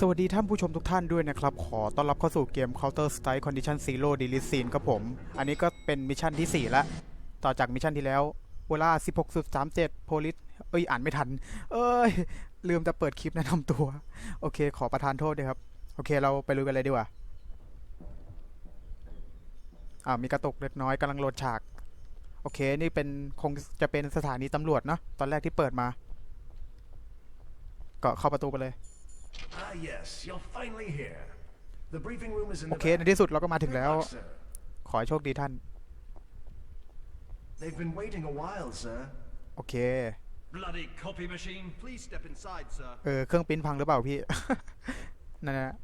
สวัสดีท่านผู้ชมทุกท่านด้วยนะครับ ขอต้อนรับเข้าสู่เกม Counter Strike Condition Zero Delete Scene ครับผม อันนี้ก็เป็นมิชชั่นที่ 4 แล้ว ต่อจากมิชชั่นที่แล้ว เวลา 16.37 Police เอ้ย อ่านไม่ทัน เอ้ย ลืมแต่เปิดคลิปแนะนำตัว โอเค ขอประทานโทษด้วยครับ โอเค เราไปลุยกันเลยดีกว่า อ่า มีกระตุกเล็กน้อยกำลังโหลดฉาก โอเค นี่เป็นคงจะเป็นสถานีตำรวจเนาะ ตอนแรกที่เปิดมา ก็เข้าประตูไปเลย Ah, yes, you're finally here. The briefing room is in โอ the เคใน back. ที่สุดเราก็มาถึง Good แล้ว luck, sir. ขอให้โชคดีท่าน They've been waiting a while, sir. โอเค Bloody copy machine. Please step inside, sir. เออเครื่องปริ้นพังหรือเปล่าพี่ นั่นนะ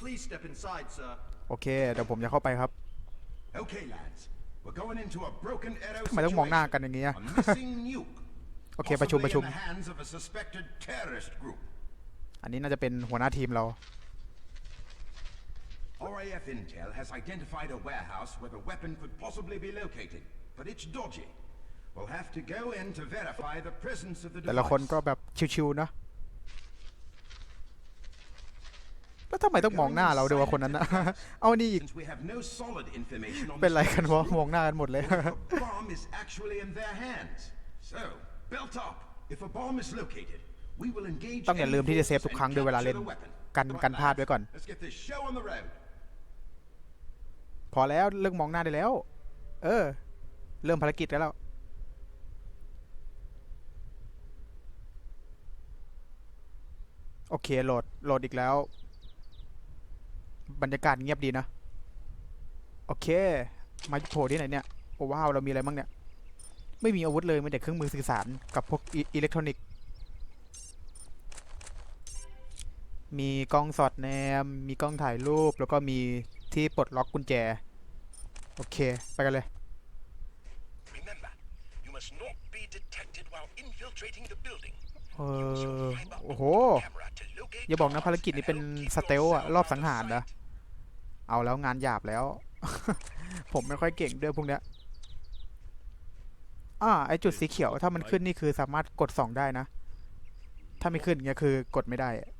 Please step inside, sir. โอเค เดี๋ยวผมจะเข้าไปครับ Okay, lads. We're going into a broken arrow ทำไมต้องมองหน้ากันอย่างเงี้ย A missing nuke. โอเค ประชุมประชุม Possibly in the hands of a suspected terrorist group. อันนี้น่าจะเป็นหัวหน้าทีมเรา RAF Intel has identified a warehouse where the weapon could possibly be located, but it's dodgy. We'll have to go in to verify the presence of the แต่ละคน device. ก็แบบชิวๆเนอะแล้วทำไมต้องมองหน้าเราด้วยวะคนนั้นนะเอานี่อีก Since we have no solid information on เป็นไร the กันวะมองหน้ากันหมดเลย the bomb is actually in their hands. So, belt up. If a bomb is located, we will engage ต้องอย่าลืมที่จะเซฟทุกครั้งด้วยเวลาเล่นกันกันพลาดไว้ก่อน Let's get this show on the road. พอแล้วเลิกมองหน้าได้แล้ว เออ เริ่มภารกิจกันแล้วโอเคโหลดโหลดอีกแล้ว บรรยากาศเงียบดีนะ โอเค มาโผล่ที่ไหนเนี่ย โอ้ว้าว เรามีอะไรบ้างเนี่ย ไม่มีอาวุธเลยมีแต่เครื่องมือสื่อสารกับพวกอิอิเล็กทรอนิกส์ มีกล้องสอดแนม มีกล้องถ่ายรูป แล้วก็มีที่ปลดล็อกกุญแจ โอเค ไปกันเลย Remember, you must not be detected while infiltrating the building. เออ โอ้โห Camera to locate อย่าบอกนะ the ภารกิจ house นี้เป็น and help keep สเตลอะ yourself รอบ out สัง of หารนะ sight. เอาแล้วงานหยาบแล้ว ผมไม่ค่อยเก่งด้วยพวกเนี้ยอ่าไอจุดสีเขียวถ้ามันขึ้นนี่คือสามารถกดสองได้นะ ถ้าไม่ขึ้นเงี้ยคือกดไม่ได้ You sure?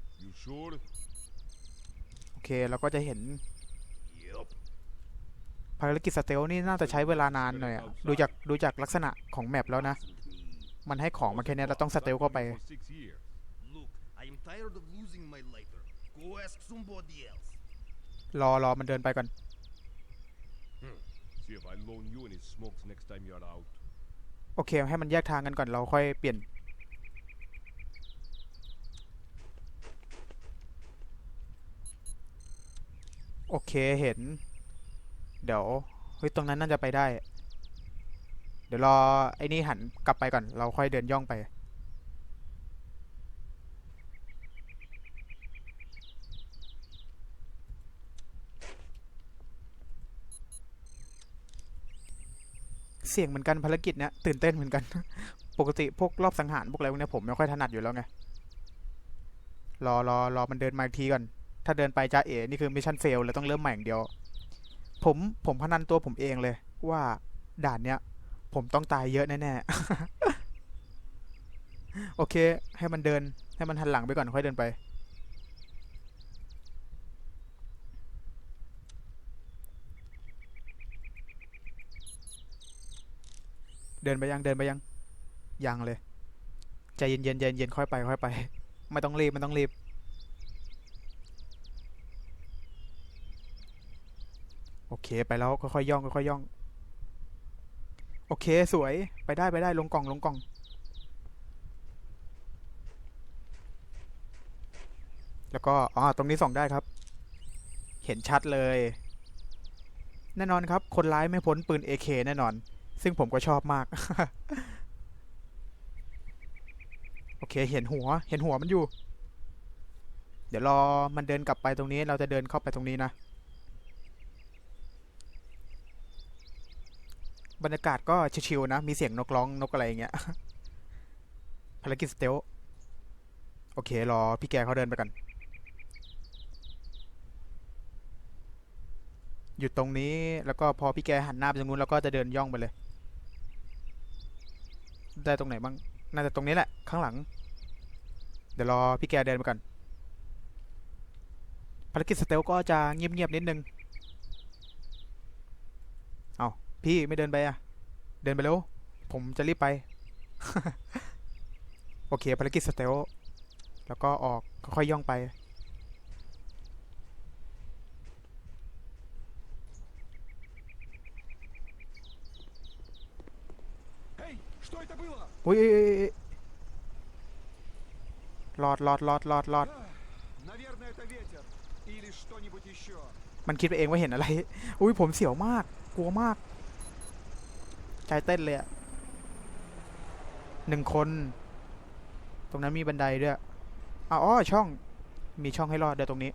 โอเคเราก็จะเห็นภารกิจสเตลนี่น่าจะใช้เวลานานหน่อยอะดูจากดูจากลักษณะของแมปแล้วนะ มันให้ของมาแค่เนี้ยเราต้องสเตลเข้าไป For six years. Look, I am tired of losing my lighter. Go ask somebody else. รอรอมันเดินไปก่อน See if I loan you any smokes next time you're out. โอเคให้มันแยกทางกันก่อนเราค่อยเปลี่ยน โอเคเห็น เดี๋ยวเฮ้ยตรงนั้นน่าจะไปได้ เดี๋ยวรอไอ้นี่หันกลับไปก่อน เราค่อยเดินย่องไป เสี่ยงเหมือนกันภารกิจเนี้ยตื่นเต้นเหมือนกัน ปกติพวกรอบสังหารพวกอะไรพวกเนี้ยผมไม่ค่อยถนัดอยู่แล้วไง รอรอรอมันเดินมาอีกทีก่อน ถ้าเดินไปจ้าเอ๋นี่คือมิชชั่นเฟลเลยต้องเริ่มใหม่อย่างเดียว ผมผมพนันตัวผมเองเลย ว่าด่านเนี้ย ผมต้องตายเยอะแน่ๆ โอเค ให้มันเดิน ให้มันหันหลังไปก่อนค่อยเดินไป เดินไปยังเดินไปยังยังเลยใจเย็นๆใจเย็นๆค่อยไป ค่อยไป ไม่ต้องรีบไม่ต้องรีบ โอเคไปแล้วค่อยๆย่องค่อยๆย่อง โอเคสวยไปได้ไปได้ลงกล่องลงกล่องแล้วก็อ๋อตรงนี้ส่องได้ครับ เห็นชัดเลย แน่นอนครับ คนร้ายไม่พ้นปืน AK แน่นอน ซึ่งผมก็ชอบมาก โอเค เห็นหัว เห็นหัวมันอยู่ เดี๋ยวรอมันเดินกลับไปตรงนี้ เราจะเดินเข้าไปตรงนี้นะ บรรยากาศก็ชิวๆนะ มีเสียงนกร้องนกอะไรอย่างเงี้ย ภารกิจสเตลโอเค รอพี่แกเขาเดินไปกัน หยุดตรงนี้แล้วก็พอพี่แกหันหน้าไปตรงนู้นเราก็จะเดินย่องไปเลย ได้ตรงไหนบ้าง น่าจะตรงนี้แหละ ข้างหลัง เดี๋ยวรอพี่แกเดินไปก่อนภารกิจสเตลก็จะเงียบๆนิดนึง เอา พี่ไม่เดินไปอะ เดินไปเร็วผมจะรีบไป โอเคภารกิจสเตลแล้วก็ออกค่อยย่องไป อุ้ยหลอดหลอดหลอดหลอดหลอด มันคิดไปเองว่าเห็นอะไร อุ้ยผมเสียวมาก กลัวมาก ใจเต้นเลยอะหนึ่งคน ตรงนั้นมีบันไดด้วยอ๋อช่องมีช่องให้รอดเดี๋ยวตรงนี้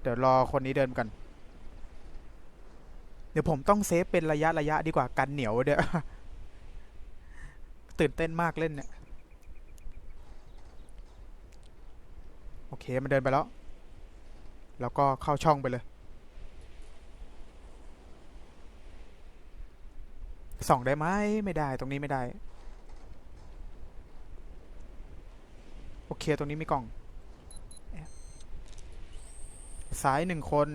เดี๋ยวรอคนนี้เดินกัน เดี๋ยวผมต้องเซฟเป็นระยะระยะดีกว่ากันเหนียวเดี๋ยวตื่นเต้นมากเล่นเนี่ยโอเคมันเดินไปแล้ว แล้วก็เข้าช่องไปเลย ส่องได้ไหมไม่ได้ตรงนี้ไม่ได้ โอเค ตรงนี้มีกล่อง ซ้ายหนึ่งคน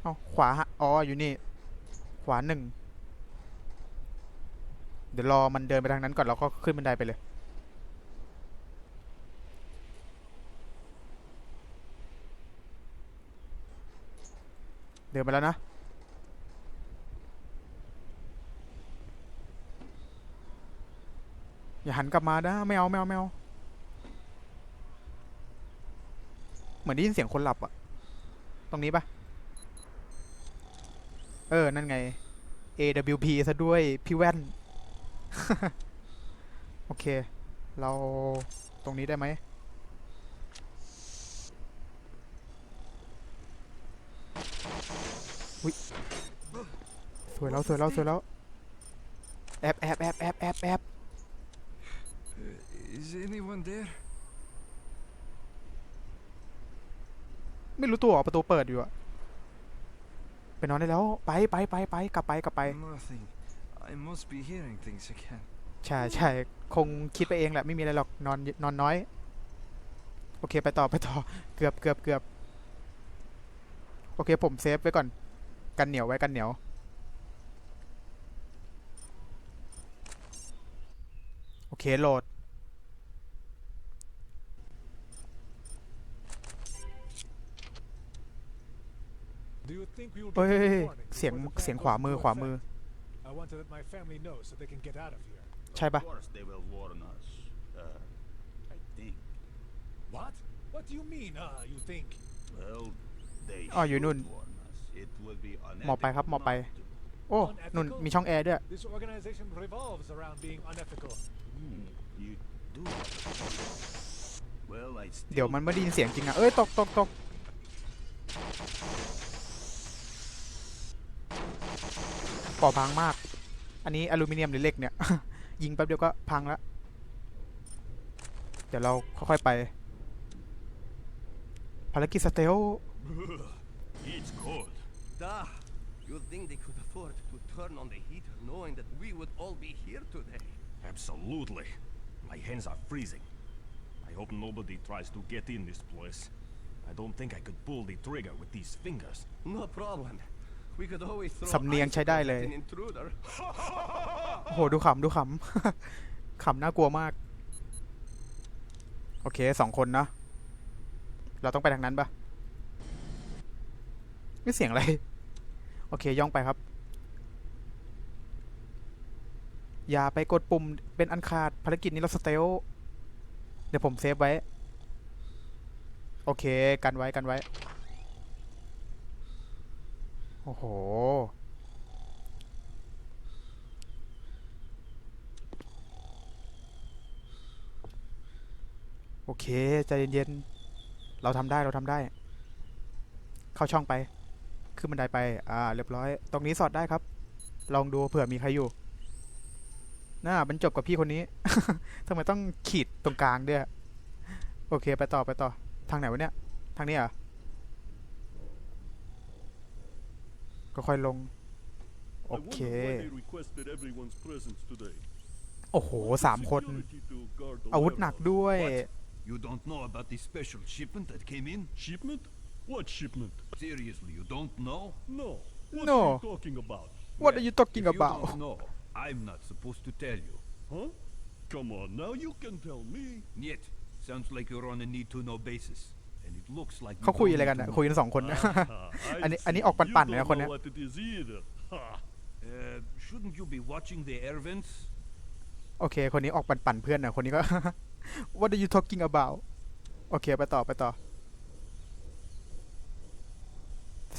เอาขวาอ๋ออยู่นี่ ขวาหนึ่งเดี๋ยวรอมันเดินไปทางนั้นก่อนเราก็ขึ้นบันไดไปเลย เดินไปแล้วนะ อย่าหันกลับมานะไม่เอาไม่เอาไม่เอาเหมือนได้ยินเสียงคนหลับอะตรงนี้ปะเออ นั่นไง AWP ซะด้วยพี่แว่น โอเค เราตรงนี้ได้ไหมสวยแล้ว สวยแล้ว สวยแล้ว แอบแอบแอบแอบแอบแอบ Is anyone there? ไม่รู้ตัวเหรอประตูเปิดอยู่อะไปนอนได้แล้ว ไปไปไปไปกลับไปกลับไป Nothing. I must be hearing things again. ใช่ใช่คงคิดไปเองแหละ ไม่มีอะไรหรอกนอนนอนน้อย โอเคไปต่อไปต่อ เกือบเกือบเกือบโอเคผมเซฟไว้ก่อน กันเหนียวไว้กันเหนียว โอเคโหลด เฮ้ย get เฮ้ย any เฮ้ย warning เสียง before the เสียง plan ขวา goes มือ into ขวามือ effect? I want to let my family know so they can get out of here. ใช่ปะ Of course they will warn us. Uh, I think. What? What do you mean, uh, you think? Well, they อ๋ออยู่นู่น should warn us. It would be หมอไปครับหมอ unethical ไป not to. โอ้นุ่นมีช่องแอร์ด้วย This organization revolves around being unethical. Hmm, you do. have a point. Well, I เดี๋ยว still มันไม่ได้ยินเสียงจริงอะเอ้ยตกตกตก ก่อบางมาก อันนี้อลูมิเนียมหรือเหล็กเนี่ย ยิงแป๊บเดียวก็พังแล้วเดี๋ยวเราค่อยๆไป ภารกิจสเตล It's cold. Da! You'd think they could afford to turn on the heater knowing that we would all be here today. Absolutely. My hands are freezing. I hope nobody tries to get in this place. I don't think I could pull the trigger with these fingers. No problem. We could always throw สำเนียงใช้ได้เลย icicles at an intruder. โอ้โห ดูขำ ดูขำ ขำน่ากลัวมาก โอเคสองคนนะ เราต้องไปทางนั้นปะนี่เสียงอะไร โอเค ย่องไปครับ อย่าไปกดปุ่มเป็นอันขาดภารกิจนี้เราสเตล เดี๋ยวผมเซฟไว้ โอเค กันไว้ กันไว้ โอ้โห โอเค ใจเย็นๆ เราทำได้เราทำได้ เข้าช่องไป ขึ้นบันไดไป อ่า เรียบร้อย ตรงนี้สอดได้ครับ ลองดูเผื่อมีใครอยู่ น่าบรรจบกับพี่คนนี้ ทำไมต้องขีดตรงกลางด้วย โอเค ไปต่อไปต่อ ทางไหนวะเนี่ย ทางนี้เหรอะ ก็ค่อยลง โอเค requested everyone's presence today. โอ้โหสามคน อาวุธหนักด้วย You don't know about the special shipment that came in? Shipment? What shipment? Seriously, you don't know? No. What No. are you talking about? What are you talking If you about don't know, I'm not supposed to tell you. Huh? Come on, now you can tell me. Yet, sounds like you're on a need-to-know basis. And it looks like you เขาคุย don't อะไร need กัน to นะ know. คุยกันสองคนนะ Ah, อันนี้ I อันนี้ see. ออกปั่นๆ You นะ don't คนเนี้ย know what it is either. Ha. Uh, shouldn't you be watching the air vents? โอเค คนนี้ออกปั่นๆเพื่อนนะคนนี้ก็ What are you talking about โอเค ไปต่อไปต่อ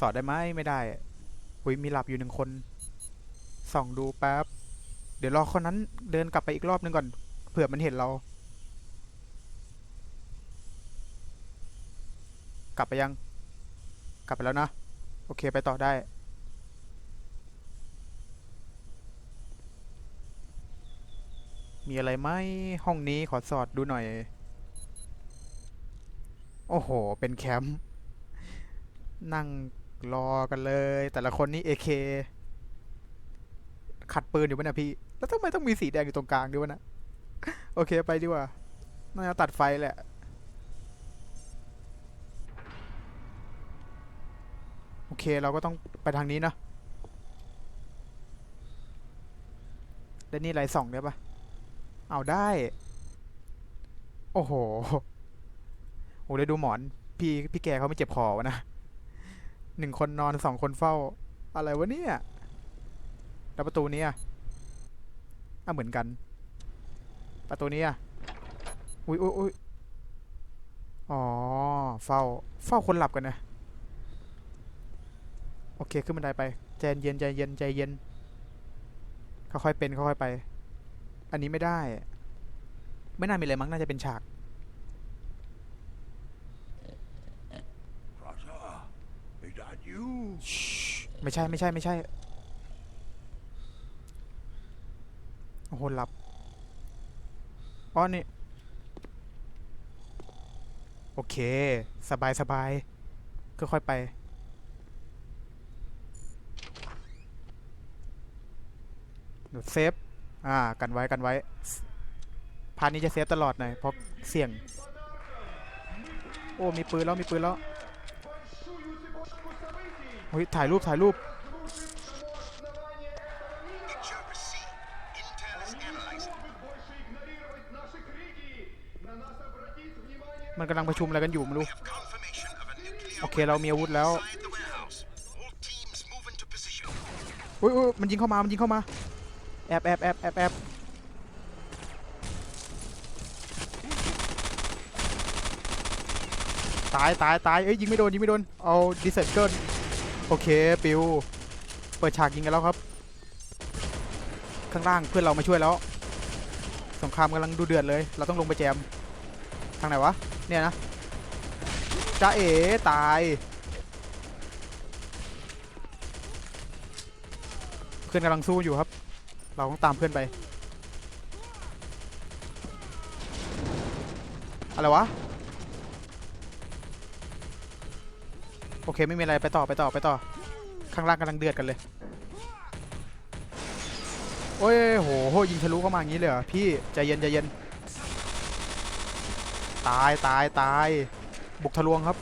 สอดได้ไหมไม่ได้หุยมีหลับอยู่หนึ่งคน ส่องดูแป๊บ เดี๋ยวรอคนนั้นเดินกลับไปอีกรอบนึงก่อน เผื่อมันเห็นเรา กลับไปยัง กลับไปแล้วนะ โอเคไปต่อได้ มีอะไรไหมห้องนี้ขอสอดดูหน่อย โอ้โห เป็นแคมป์ นั่งรอกันเลย แต่ละคนนี่เอเคขัดปืนอยู่ปะเนี่ยพี่ แล้วทำไมต้องมีสีแดงอยู่ตรงกลางด้วยวะนะ โอเคไปดีกว่า น่าจะตัดไฟแหละ โอเคเราก็ต้องไปทางนี้เนาะแล้วนี่ไรส่องได้ปะเอาได้ โอ้โหโอ้เลยดูหมอน พี่พี่แกเขาไม่เจ็บคอวะนะหนึ่งคนนอนสองคนเฝ้า อะไรวะเนี่ยแล้วประตูนี้อะอะเหมือนกัน ประตูนี้อะอุ้ยอุ้ยอุ้ยอ๋อ เฝ้า เฝ้าคนหลับกันนะ อเคขึ้นบันไดไปใจเย็นใจเย็นใจเย็นค่อยๆเป็นค่อยๆไป อันนี้ไม่ได้ ไม่น่ามีอะไรมั้งน่าจะเป็นฉาก Rata, is that you? ไม่ใช่ไม่ใช่ไม่ใช่โอ้โหหลับอ๋อนี่โอเค สบายสบายก็ค่อยๆไป เซฟ อ่า กันไว้กันไว้ พาร์ทนี้จะเซฟตลอดหน่อยเพราะเสี่ยง โอ้ มีปืนแล้ว มีปืนแล้วเฮ้ยถ่ายรูป ถ่ายรูป มันกำลังประชุมอะไรกันอยู่ไม่รู้ โอเค เรามีอาวุธแล้วอุ้ยอุ้ยมันยิงเข้ามา มันยิงเข้ามา แอบแอบแอบแอบแอบตายตายตายเอ้ยยิงไม่โดนยิงไม่โดน เอาดิเซปเกิลโอเคปิว เปิดฉากยิงกันแล้วครับ ข้างล่างเพื่อนเรามาช่วยแล้ว สงครามกำลังดูเดือดเลย เราต้องลงไปแจม ทางไหนวะ เนี่ยนะจ้าเอ๋ตาย เพื่อนกำลังสู้อยู่ครับ เราต้องตามเพื่อนไป อะไรวะ โอเคไม่มีอะไรไปต่อไปต่อไปต่อ ข้างล่างกำลังเดือดกันเลย โอ้ยโหโหยิงทะลุเข้ามาอย่างนี้เลยเหรอพี่ใจเย็นใจเย็น ตายตายตาย บุกทะลวงครับ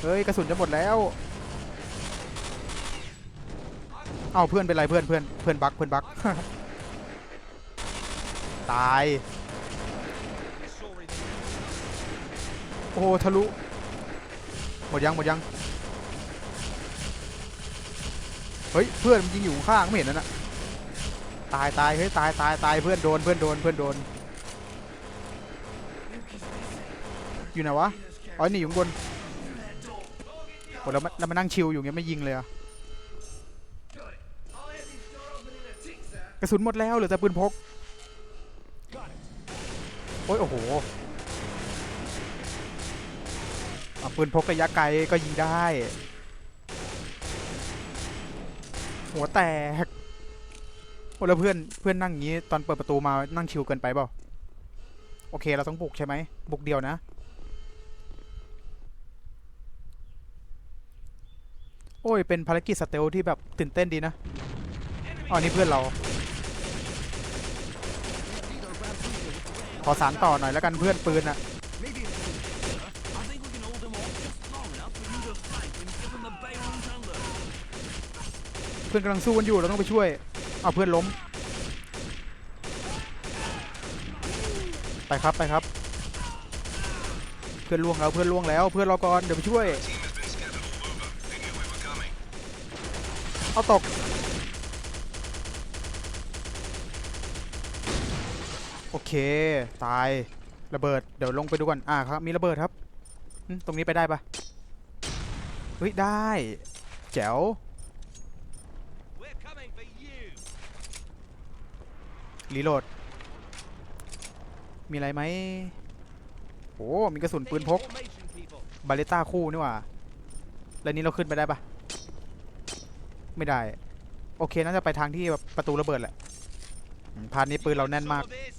เฮ้ยกระสุนจะหมดแล้ว เอาเพื่อนเป็นไรเพื่อนเพื่อนเพื่อนบักเพื่อนบัก ตาย โอ้โหทะลุ หมดยังหมดยัง เฮ้ยเพื่อนมันยิงอยู่ข้างไม่เห็นนั่นน่ะตายตายเฮ้ยตายตายตายเพื่อนโดนเพื่อนโดนเพื่อนโดน อยู่ไหนวะ อ๋อหนีอยู่ข้างบนโอ้แล้วมันแล้วมันนั่งชิลอยู่เงี้ยไม่ยิงเลยอะ กระสุนหมดแล้วเหลือแต่ปืนพก โอ้ยโอ้โหเอาปืนพกระยะไกลก็ยิงได้ หัวแตกโอ้แล้วเพื่อนเพื่อนนั่งอย่างนี้ตอนเปิดประตูมานั่งชิวเกินไปเปล่าโอเคเราต้องบุกใช่ไหมบุกเดียวนะ โอ้ยเป็นภารกิจสเตลที่แบบตื่นเต้นดีนะอ๋อนี่เพื่อนเรา ขอสารต่อหน่อยแล้วกันเพื่อนปืนอะเพื่อนกำลังสู้กันอยู่เราต้องไปช่วยเอาเพื่อนล้ม ไปครับไปครับ เพื่อนล่วงแล้วเพื่อนล่วงแล้ว เพื่อนรอก่อนเดี๋ยวไปช่วย เอาตก โอเค ตายระเบิดเดี๋ยวลงไปดูก่อนอ่าครับมีระเบิดครับตรงนี้ไปได้ปะเฮ้ยได้แจ๋วรีโหลด มีอะไรไหมโอ้มีกระสุนปืนพก บาเลต้าคู่นี่หว่า แล้วนี้เราขึ้นไปได้ปะไม่ได้ โอเค น่าจะไปทางที่ประตูระเบิดแหละพานนี้ปืนเราแน่นมาก Some of this.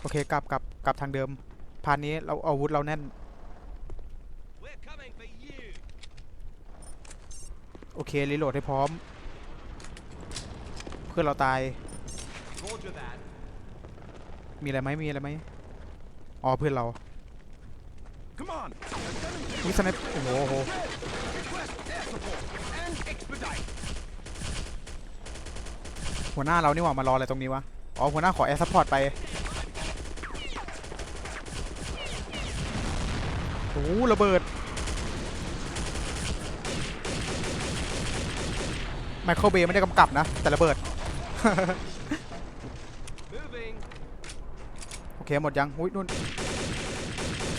โอเคกลับกลับกลับทางเดิมพานนี้เราอาวุธเราแน่น โอเครีโหลดให้พร้อม เพื่อนเราตาย มีอะไรไหมมีอะไรไหมอ๋อเพื่อนเรา Come on! วิสเนปโอ้โหโอ้โหหัวหน้าเรานี่หว่ามารออะไรตรงนี้วะ อ๋อหัวหน้าขอแอร์ซัพพอร์ตไป อ้ระเบิดไมเคิลเบย์ไม่ได้กำกับนะ แต่ระเบิด โอเค หมดยังอุ้ยนู่น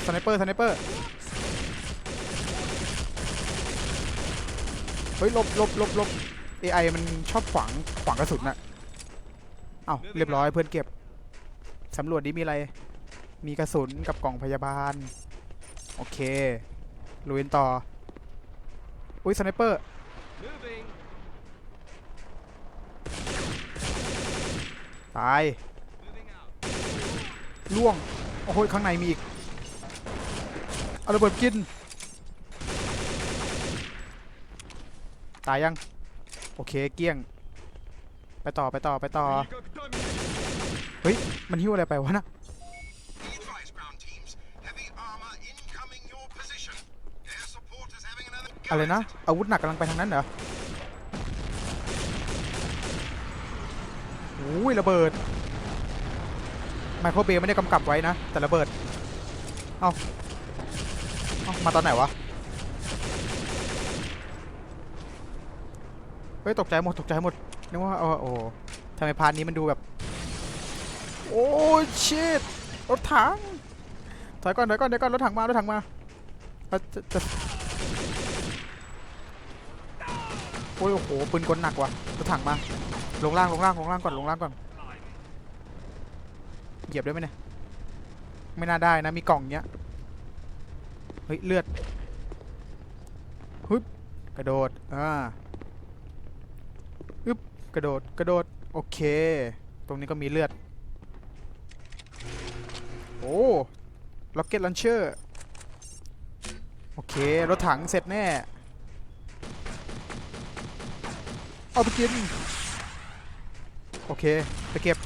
สไนเปอร์สไนเปอร์เฮ้ยลบลบลบลบ AI มันชอบขวางขวางกระสุนน่ะเอ้าเรียบร้อยเพื่อนเก็บสำรวจดิมีอะไร มีกระสุนกับกล่องพยาบาล โอเคลุยกันต่อ อุ้ยสไนเปอร์ตายล่วง โอ้โหข้างในมีอีกเอาระเบิดกิน ตายยัง โอเคเกี้ยง ไปต่อไปต่อไปต่อ เฮ้ย มันหิ้วอะไรไปวะน่ะ อะไรนะ อาวุธหนักกำลังไปทางนั้นเหรอโอ้ยระเบิด ไมโครเบย์ไม่ได้กำกับไว้นะ แต่ระเบิด เอ้าเอามาตอนไหนวะ เฮ้ย ตกใจหมด ตกใจหมด นึกว่าเออโอ้ทำไมพานนี้มันดูแบบ โอ้ชิตรถถัง ถอยก่อน ถอยก่อนเดี๋ยวก่อน รถถังมา รถถังมาเอาจะจะ โอ้ยโอ้โหปืนกลหนักว่ะรถถังมา ลงล่างลงล่างลงล่างก่อนลงล่างก่อนเหยียบได้ไหมเนี่ยไม่น่าได้นะมีกล่องเนี้ยเฮ้ยเลือดฮึบกระโดดอ่าฮึบกระโดดกระโดดโอเค ตรงนี้ก็มีเลือดโอ้ล็อกเก็ตลันเชอร์โอเครถถังเสร็จแน่ เอาไปกิน โอเค ไปเก็บ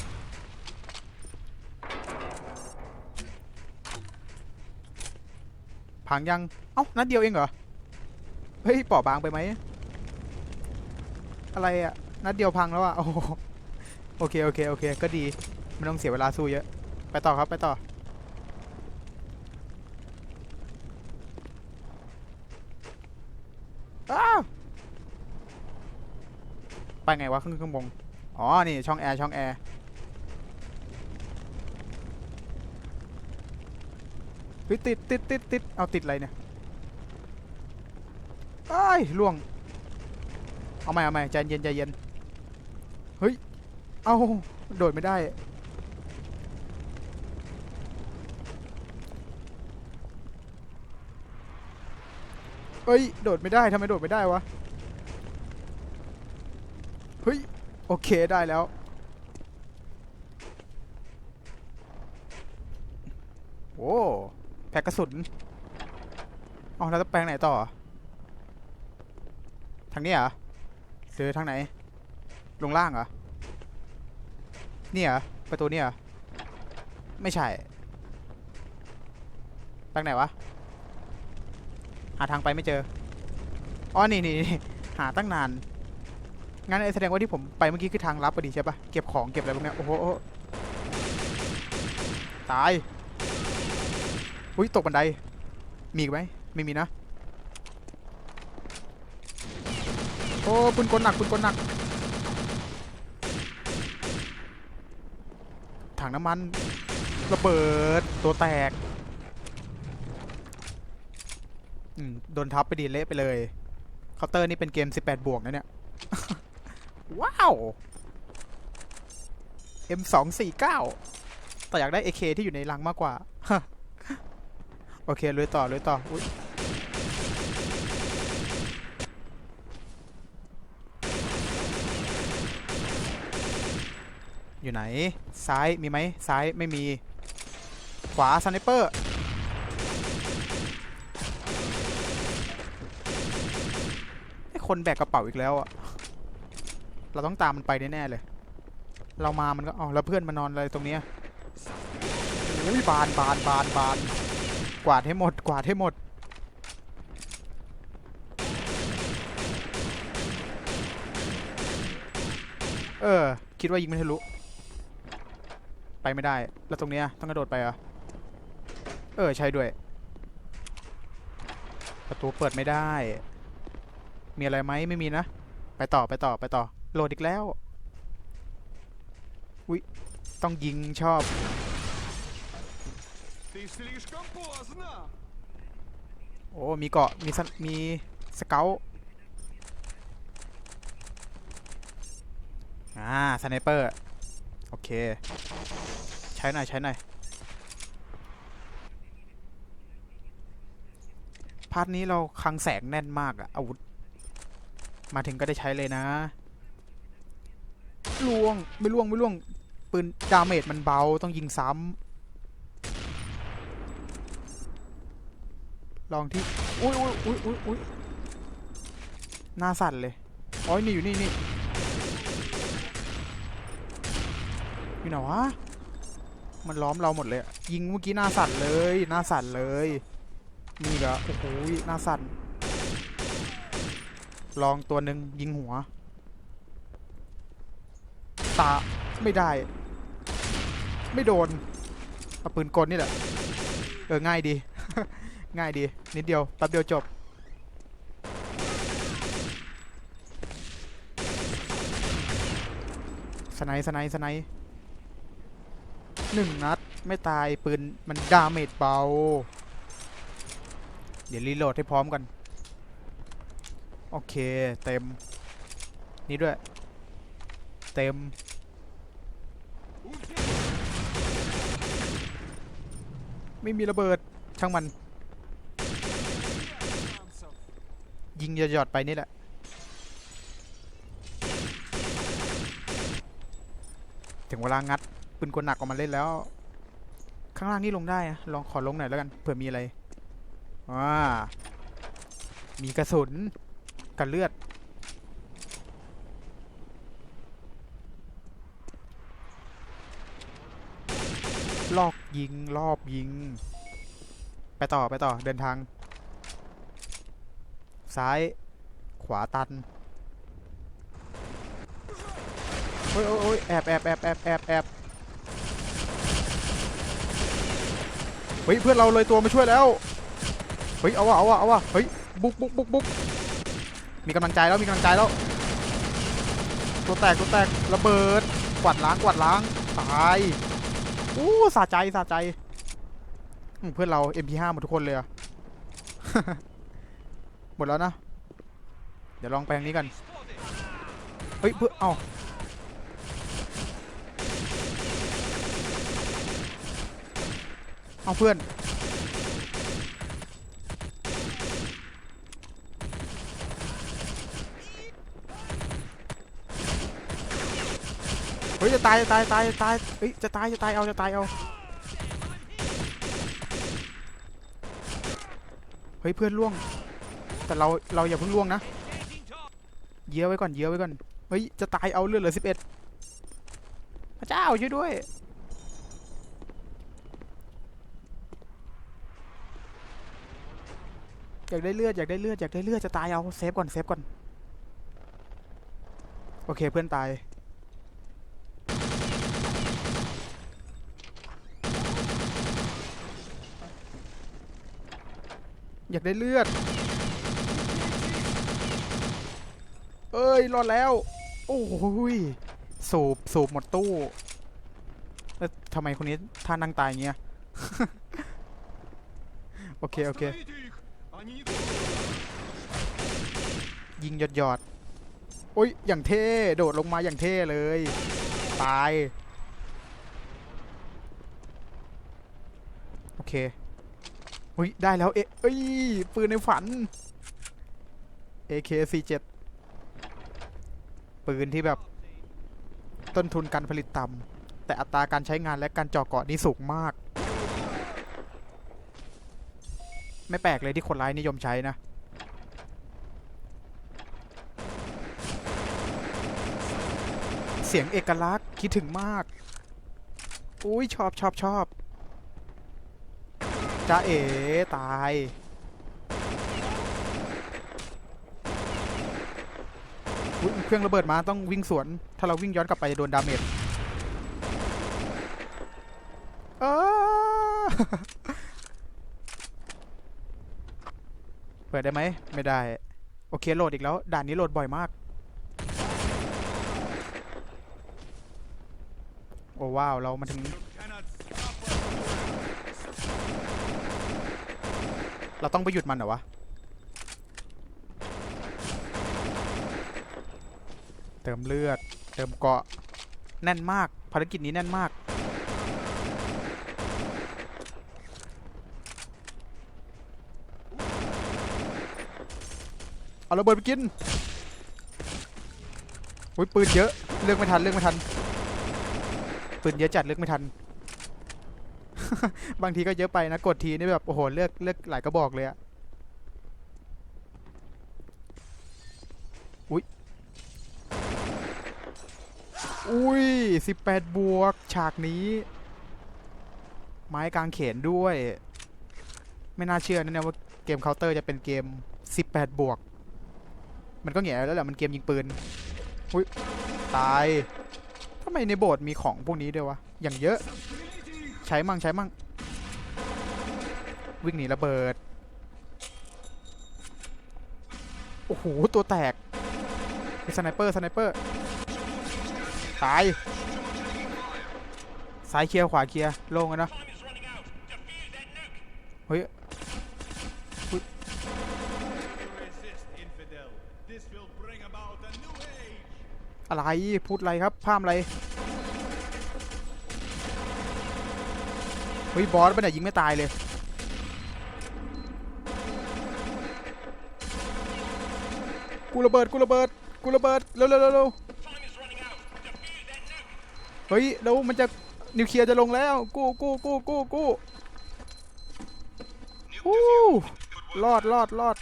พังยัง เอ้า นัดเดียวเองเหรอ เฮ้ยป่อบางไปไหม อะไรอะนัดเดียวพังแล้วอะโอ้โหโอเค โอเค โอเค ก็ดี ไม่ต้องเสียเวลาสู้เยอะ ไปต่อครับ ไปต่ออ้าว ไปไงวะขึ้นข้างบนอ๋อ นี่ ช่องแอร์ ช่องแอร์ เฮ้ย ติดติดติดติดเอาติดอะไรเนี่ยไอ้ล่วง เอาใหม่เอาใหม่ใจเย็นใจเย็น เฮ้ย เอาโดดไม่ได้เฮ้ย โดดไม่ได้ทำไมโดดไม่ได้วะ เฮ้ย โอเคได้แล้ว โอ้แพ็กกระสุนเอาแล้วจะแปลงไหนต่อ ทางนี้เหรอหรือทางไหน ลงล่างเหรอ นี่เหรอ ประตูนี่เหรอ ไม่ใช่ ทางไหนวะ หาทางไปไม่เจอ อ๋อ นี่นี่หาตั้งนาน งั้นแสดงว่าที่ผมไปเมื่อกี้คือทางลับพอดีใช่ปะเก็บของเก็บอะไรพวกเนี้ยโอ้โหตายอุ้ยตกบันได มีอีกไหมไม่มีนะ โอ้ปืนกลหนักปืนกลหนัก ถังน้ำมันระเบิดตัวแตกอืมโดนทับไปดีเละไปเลยเคาน์เตอร์นี่เป็นเกม 18 บวกนะเนี่ย ว้าว M249 แต่อยากได้ AK ที่อยู่ในรังมากกว่า โอเคลุยต่อลุยต่ออุ๊ยอยู่ไหน ซ้ายมีไหมซ้ายไม่มี ขวาสไนเปอร์ไอ้คนแบกกระเป๋าอีกแล้วอะ เราต้องตามมันไปแน่ๆเลย เรามามันก็อ๋อแล้วเพื่อนมานอนอะไรตรงเนี้ยอุ้ยบานบานบานบานกวาดให้หมด กวาดให้หมด เออ คิดว่ายิงไม่ทะลุไปไม่ได้ แล้วตรงเนี้ยต้องกระโดดไปเหรอะเออ ใช่ด้วย ประตูเปิดไม่ได้ มีอะไรไหมไม่มีนะ ไปต่อไปต่อไปต่อ โหลดอีกแล้ววิต้องยิงชอบ โอ้ มีเกาะ มีมีสเกลอ่า สไนเปอร์ โอเค ใช้หน่อย ใช้หน่อย พาร์ทนี้เราคลังแสงแน่นมากอะอาวุธ มาถึงก็ได้ใช้เลยนะ ล่วงไม่ล่วงไม่ล่วงปืนดาเมจมันเบาต้องยิงซ้ำลองที่อุ้ยอุ้ยอุ้ยอุ้ยอุ้ยหน้าสั่นเลยอ๋อนี่อยู่นี่นี่อยู่ไหนวะมันล้อมเราหมดเลย ยิงเมื่อกี้หน้าสั่นเลยหน้าสั่นเลยมีอีกเหรอโอ้โหหน้าสั่นลองตัวหนึ่งยิงหัว ตาไม่ได้ ไม่โดนเอาปืนกลนี่แหละ เออ ง่ายดี ง่ายดี นิดเดียวแป๊บเดียวจบ สไนด์สไนด์สไนด์หนึ่งนัด ไม่ตายปืนมันดาเมจเบา เดี๋ยวรีโหลดให้พร้อมกัน โอเค เต็ม นี่ด้วย เต็ม ไม่มีระเบิดช่างมัน ยิงหยอดๆไปนี่แหละ ถึงเวลางัดปืนกลหนักออกมาเล่นแล้ว ข้างล่างนี่ลงได้นะลองขอลงหน่อยแล้วกันเผื่อมีอะไรอ่ามีกระสุนกันเลือด ลอก ยิงรอบยิง ไปต่อไปต่อเดินทาง ซ้ายขวาตันโอ้ยโอ้ยแอบแอบแอบแอบแอบแอบเฮ้ยเพื่อนเราเลยตัวมาช่วยแล้ว เฮ้ยเอาวะเอาวะเอาวะเฮ้ยบุกบุกบุกบุกมีกำลังใจแล้วมีกำลังใจแล้ว ตัวแตกตัวแตกระเบิดกวาดล้างกวาดล้างตาย อู้สะใจสะใจ เพื่อนเรา MP5 หมดทุกคนเลยอะหมดแล้วนะ เดี๋ยวลองแปลงนี้กัน เฮ้ยเพื่อเอาเอาเพื่อน เฮ้ย จะตายจะตายตายจะตายเฮ้ยจะตายจะตายเอาจะตายเอาเฮ้ยเพื่อนล่วง แต่เราเราอย่าเพิ่งล่วงนะเยี้ยวไว้ก่อนเยี้ยวไว้ก่อนเฮ้ยจะตายเอาเลือดเหลือสิบเอ็ดพระเจ้าช่วยด้วยอยากได้เลือดอยากได้เลือดอยากได้เลือดจะตายเอาเซฟก่อนเซฟก่อนโอเคเพื่อนตาย อยากได้เลือด เอ้ย รอดแล้ว โอ้ย สูบ สูบหมดตู้ แล้วทำไมคนนี้ท่านั่งตายเงี้ย โอเค โอเค ยิงหยอดหยอดโอ้ย อย่างเท่ โดดลงมาอย่างเท่เลย ตาย โอเค อุ้ยได้แล้วเอะเอ้ยปืนในฝัน AK47 ปืนที่แบบ ต้นทุนการผลิตต่ำแต่อัตราการใช้งานและการเจาะเกาะนี่สูงมาก ไม่แปลกเลยที่คนร้ายนิยมใช้นะเสียงเอกลักษณ์คิดถึงมาก อุ้ยชอบชอบชอบ จ้าเอ๋ตาย เครื่องระเบิดมาต้องวิ่งสวน ถ้าเราวิ่งย้อนกลับไปจะโดนดาเมจอ้าเปิดได้ไหม ไม่ได้ โอเคโหลดอีกแล้ว ด่านนี้โหลดบ่อยมาก โอ้ว้าว เรามาถึง เราต้องไปหยุดมันเหรอวะ เติมเลือด เติมเกาะ แน่นมาก ภารกิจนี้แน่นมาก เอาระเบิดไปกินอุ้ยปืนเยอะ เลือกไม่ทัน เลือกไม่ทัน ปืนเยอะจัดเลือกไม่ทัน บางทีก็เยอะไปนะ กดทีนี่แบบ โอ้โห เลือกเลือกหลายกระบอกเลยอะอุ้ย อุ้ยสิบแปดบวก ฉากนี้ ไม้กางเขนด้วย ไม่น่าเชื่อนะเนี่ยว่าเกมเคาน์เตอร์จะเป็นเกม18บวก มันก็แง่แล้วแหละ มันเกมยิงปืน อุ้ย ตายทำไมในโบสถ์มีของพวกนี้ด้วยวะ อย่างเยอะ ใช้มั่งใช้มั่งวิ่งหนีระเบิด โอ้โห ตัวแตกสไนเปอร์สไนเปอร์ ตาย ซ้ายเคลียร์ขวาเคลียร์โล่งกันนะเฮ้ยอะไรพูดอะไรครับพามอะไร เฮ้ยบอสไปไหนยิงไม่ตายเลยกูระเบิดกูระเบิดกูระเบิดเร็วเร็วเร็วเฮ้ยเดี๋ยวมันจะนิวเคลียร์จะลงแล้วกู้กู้กู้กู้กู้อู้รอดรอดรอด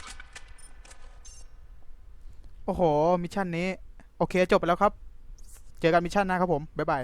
โอ้โหมิชชั่นนี้ โอเคจบไปแล้วครับ เจอกันมิชชั่นหนะครับผม บ๊ายบาย